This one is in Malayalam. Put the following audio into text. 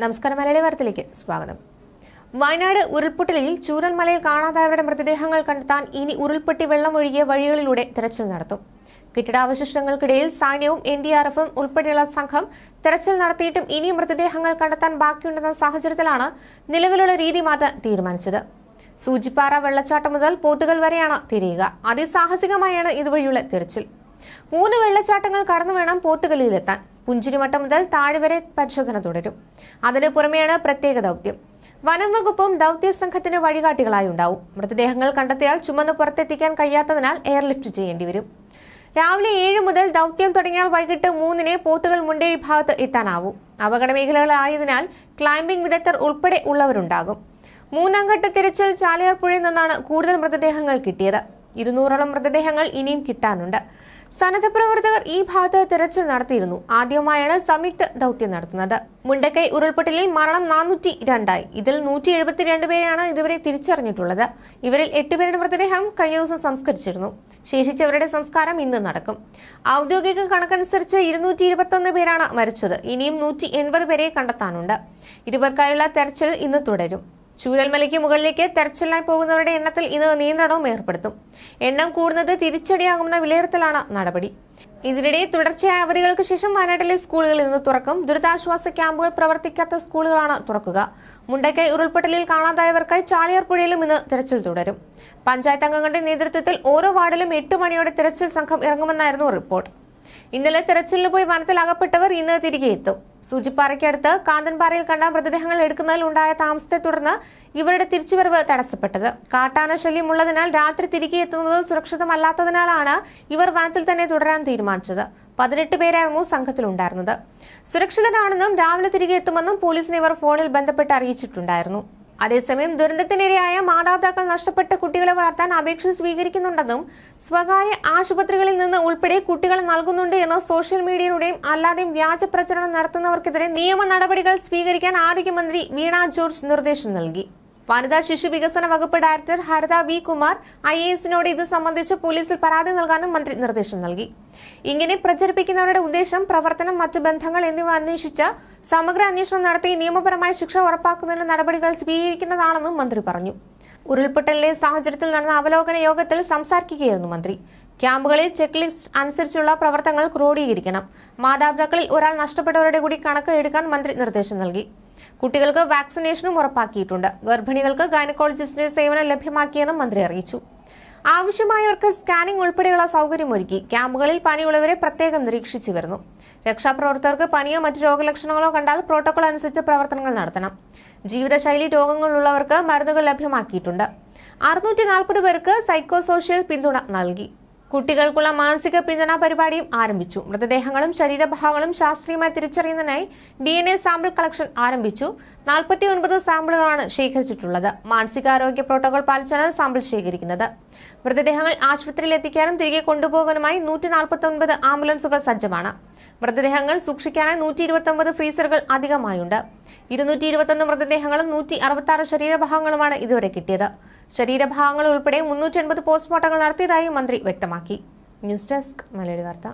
നമസ്കാരം മലയാളി വാർത്തയിലേക്ക് സ്വാഗതം. വയനാട് ഉരുൾപൊട്ടലിൽ ചൂരൽമലയിൽ കാണാതായവരുടെ മൃതദേഹങ്ങൾ കണ്ടെത്താൻ ഇനി ഉരുൾപൊട്ടി വെള്ളമൊഴുകിയ വഴികളിലൂടെ തെരച്ചിൽ നടത്തും. കെട്ടിടാവശിഷ്ടങ്ങൾക്കിടയിൽ സൈന്യവും എൻ ഡി ആർ എഫും ഉൾപ്പെടെയുള്ള സംഘം തെരച്ചിൽ നടത്തിയിട്ടും ഇനി മൃതദേഹങ്ങൾ കണ്ടെത്താൻ ബാക്കിയുണ്ടെന്ന സാഹചര്യത്തിലാണ് നിലവിലുള്ള രീതി മാറ്റാൻ തീരുമാനിച്ചത്. സൂചിപ്പാറ വെള്ളച്ചാട്ടം മുതൽ പോത്തുകൾ വരെയാണ് തിരിയുക. അതിസാഹസികമായാണ് ഇതുവഴിയുള്ള തിരച്ചിൽ. മൂന്ന് വെള്ളച്ചാട്ടങ്ങൾ കടന്നു വേണം പോത്തുകല്ലിലെത്താൻ. പുഞ്ചിരിമട്ടം മുതൽ താഴെ വരെ പരിശോധന തുടരും. അതിനു പുറമെയാണ് പ്രത്യേക ദൗത്യം. വനം വകുപ്പും ദൗത്യ സംഘത്തിന് വഴികാട്ടികളായി ഉണ്ടാവും. മൃതദേഹങ്ങൾ കണ്ടെത്തിയാൽ ചുമന്ന് പുറത്തെത്തിക്കാൻ കഴിയാത്തതിനാൽ എയർലിഫ്റ്റ് ചെയ്യേണ്ടി വരും. രാവിലെ ഏഴ് മുതൽ ദൗത്യം തുടങ്ങിയാൽ വൈകിട്ട് മൂന്നിന് പോത്തുകൾ മുണ്ടേരി ഭാഗത്ത് എത്താനാവും. അപകട മേഖലകളായതിനാൽ ക്ലൈംബിംഗ് വിദഗ്ധർ ഉൾപ്പെടെ ഉള്ളവരുണ്ടാകും. മൂന്നാം ഘട്ട തിരച്ചിൽ ചാലിയാർ പുഴയിൽ നിന്നാണ് കൂടുതൽ മൃതദേഹങ്ങൾ കിട്ടിയത്. ഇരുന്നൂറോളം മൃതദേഹങ്ങൾ ഇനിയും കിട്ടാനുണ്ട്. സന്നദ്ധ പ്രവർത്തകർ ഈ ഭാഗത്ത് തിരച്ചിൽ നടത്തിയിരുന്നു. ആദ്യമായാണ് സംയുക്ത ദൗത്യം നടത്തുന്നത്. മുണ്ടക്കൈ ഉരുൾപൊട്ടലിൽ മരണം നാനൂറ്റി രണ്ടായി ഇതിൽ നൂറ്റി എഴുപത്തിരണ്ട് പേരെയാണ് ഇതുവരെ തിരിച്ചറിഞ്ഞിട്ടുള്ളത്. ഇവരിൽ എട്ടുപേരുടെ മൃതദേഹം കഴിഞ്ഞ ദിവസം സംസ്കരിച്ചിരുന്നു. ശേഷിച്ചവരുടെ സംസ്കാരം ഇന്ന് നടക്കും. ഔദ്യോഗിക കണക്കനുസരിച്ച് ഇരുന്നൂറ്റി ഇരുപത്തൊന്ന് പേരാണ് മരിച്ചത്. ഇനിയും നൂറ്റി എൺപത് പേരെ കണ്ടെത്താനുണ്ട്. ഇരുവർക്കായുള്ള തെരച്ചിൽ ഇന്ന് തുടരും. ചൂരൽമലയ്ക്ക് മുകളിലേക്ക് തെരച്ചിലിനായി പോകുന്നവരുടെ എണ്ണത്തിൽ ഇന്ന് നിയന്ത്രണവും ഏർപ്പെടുത്തും. എണ്ണം കൂടുന്നത് തിരിച്ചടിയാകുമെന്ന വിലയിരുത്തലാണ് നടപടി. ഇതിനിടെ തുടർച്ചയായ അവധികൾക്ക് ശേഷം വയനാട്ടിലെ സ്കൂളുകൾ ഇന്ന് തുറക്കും. ദുരിതാശ്വാസ ക്യാമ്പുകൾ പ്രവർത്തിക്കാത്ത സ്കൂളുകളാണ് തുറക്കുക. മുണ്ടക്കൈ ഉരുൾപൊട്ടലിൽ കാണാതായവർക്കായി ചാലിയാർ പുഴയിലും ഇന്ന് തിരച്ചിൽ തുടരും. പഞ്ചായത്ത് അംഗങ്ങളുടെ നേതൃത്വത്തിൽ ഓരോ വാർഡിലും എട്ട് മണിയോടെ തിരച്ചിൽ സംഘം ഇറങ്ങുമെന്നായിരുന്നു റിപ്പോർട്ട്. ഇന്നലെ തെരച്ചിലിന് പോയി വനത്തിൽ അകപ്പെട്ടവർ ഇന്ന് തിരികെ എത്തും. സൂചിപ്പാറയ്ക്കടുത്ത് കാന്തൻപാറയിൽ കണ്ട മൃതദേഹങ്ങൾ എടുക്കുന്നതിൽ ഉണ്ടായ താമസത്തെ തുടർന്ന് ഇവരുടെ തിരിച്ചുവരവ് തടസ്സപ്പെട്ടത്. കാട്ടാന ശല്യം ഉള്ളതിനാൽ രാത്രി തിരികെ എത്തുന്നത് സുരക്ഷിതമല്ലാത്തതിനാലാണ് ഇവർ വനത്തിൽ തന്നെ തുടരാൻ തീരുമാനിച്ചത്. പതിനെട്ട് പേരായിരുന്നു സംഘത്തിലുണ്ടായിരുന്നത്. സുരക്ഷിതനാണെന്നും രാവിലെ തിരികെ എത്തുമെന്നും പോലീസിനെ ഇവർ ഫോണിൽ ബന്ധപ്പെട്ട് അറിയിച്ചിട്ടുണ്ടായിരുന്നു. അതേസമയം ദുരന്തത്തിനിരയായ മാതാപിതാക്കൾ നഷ്ടപ്പെട്ട കുട്ടികളെ വളർത്താൻ അപേക്ഷ സ്വീകരിക്കുന്നുണ്ടെന്നും സ്വകാര്യ ആശുപത്രികളിൽ നിന്ന് ഉൾപ്പെടെ കുട്ടികൾ നൽകുന്നുണ്ട് എന്ന് സോഷ്യൽ മീഡിയയിലൂടെയും അല്ലാതെയും വ്യാജ പ്രചരണം നടത്തുന്നവർക്കെതിരെ നിയമ നടപടികൾ സ്വീകരിക്കാൻ ആരോഗ്യമന്ത്രി വീണ ജോർജ് നിർദ്ദേശം നൽകി. വനിതാ ശിശു വികസന വകുപ്പ് director Haritha V Kumar I A എസിനോട് ഇത് സംബന്ധിച്ച് പോലീസിൽ പരാതി നൽകാനും മന്ത്രി നിർദ്ദേശം നൽകി. ഇങ്ങനെ പ്രചരിപ്പിക്കുന്നവരുടെ ഉദ്ദേശം പ്രവർത്തനം മറ്റു ബന്ധങ്ങൾ എന്നിവ അന്വേഷിച്ച് സമഗ്ര അന്വേഷണം നടത്തി നിയമപരമായ ശിക്ഷ ഉറപ്പാക്കുന്നതിന് നടപടികൾ സ്വീകരിക്കുന്നതാണെന്നും മന്ത്രി പറഞ്ഞു. ഉരുൾപൊട്ടലിലെ സാഹചര്യത്തിൽ നടന്ന അവലോകന യോഗത്തിൽ സംസാരിക്കുകയായിരുന്നു മന്ത്രി. ക്യാമ്പുകളിൽ ചെക്ക് ലിസ്റ്റ് അനുസരിച്ചുള്ള പ്രവർത്തനങ്ങൾ ക്രോഡീകരിക്കണം. മാതാപിതാക്കളിൽ ഒരാൾ നഷ്ടപ്പെട്ടവരുടെ കൂടി കണക്ക് എടുക്കാൻ മന്ത്രി നിർദ്ദേശം നൽകി. കുട്ടികൾക്ക് വാക്സിനേഷനും ഉറപ്പാക്കിയിട്ടുണ്ട്. ഗർഭിണികൾക്ക് ഗൈനക്കോളജിസ്റ്റിന്റെ സേവനം ലഭ്യമാക്കിയെന്നും മന്ത്രി അറിയിച്ചു. ആവശ്യമായവർക്ക് സ്കാനിംഗ് ഉൾപ്പെടെയുള്ള സൗകര്യമൊരുക്കി ക്യാമ്പുകളിൽ പനിയുള്ളവരെ പ്രത്യേകം നിരീക്ഷിച്ചു വരുന്നു. രക്ഷാപ്രവർത്തകർക്ക് പനിയോ മറ്റു രോഗലക്ഷണങ്ങളോ കണ്ടാൽ പ്രോട്ടോകോൾ അനുസരിച്ച് പ്രവർത്തനങ്ങൾ നടത്തണം. ജീവിതശൈലി രോഗങ്ങളുള്ളവർക്ക് മരുന്നുകൾ ലഭ്യമാക്കിയിട്ടുണ്ട്. അറുന്നൂറ്റി നാൽപ്പത് പേർക്ക് സൈക്കോസോഷ്യൽ പിന്തുണ നൽകി. കുട്ടികൾക്കുള്ള മാനസിക പിന്തുണ പരിപാടിയും ആരംഭിച്ചു. മൃതദേഹങ്ങളും ശരീരഭാഗങ്ങളും ശാസ്ത്രീയമായി തിരിച്ചറിയുന്നതിനായി D N A sample collection ആരംഭിച്ചു. നാൽപ്പത്തി ഒൻപത് സാമ്പിളുകളാണ് ശേഖരിച്ചിട്ടുള്ളത്. മാനസികാരോഗ്യ പ്രോട്ടോകോൾ പാലിച്ചാണ് സാമ്പിൾ ശേഖരിക്കുന്നത്. മൃതദേഹങ്ങൾ ആശുപത്രിയിൽ എത്തിക്കാനും തിരികെ കൊണ്ടുപോകാനുമായി നൂറ്റി നാൽപ്പത്തി ഒൻപത് ആംബുലൻസുകൾ സജ്ജമാണ്. മൃതദേഹങ്ങൾ സൂക്ഷിക്കാനായി നൂറ്റി ഇരുപത്തി ഒമ്പത് ഫ്രീസറുകൾ അധികമായുണ്ട്. ഇരുന്നൂറ്റി ഇരുപത്തൊന്ന് മൃതദേഹങ്ങളും നൂറ്റി അറുപത്തി ആറ് ശരീരഭാഗങ്ങളുമാണ് ഇതുവരെ കിട്ടിയത്. ശരീരഭാഗങ്ങൾ ഉൾപ്പെടെ മുന്നൂറ്റി എൺപത് പോസ്റ്റ്മോർട്ടങ്ങൾ നടത്തിയതായി മന്ത്രി വ്യക്തമാക്കി. ന്യൂസ് ഡെസ്ക് മലയാളി വാർത്ത.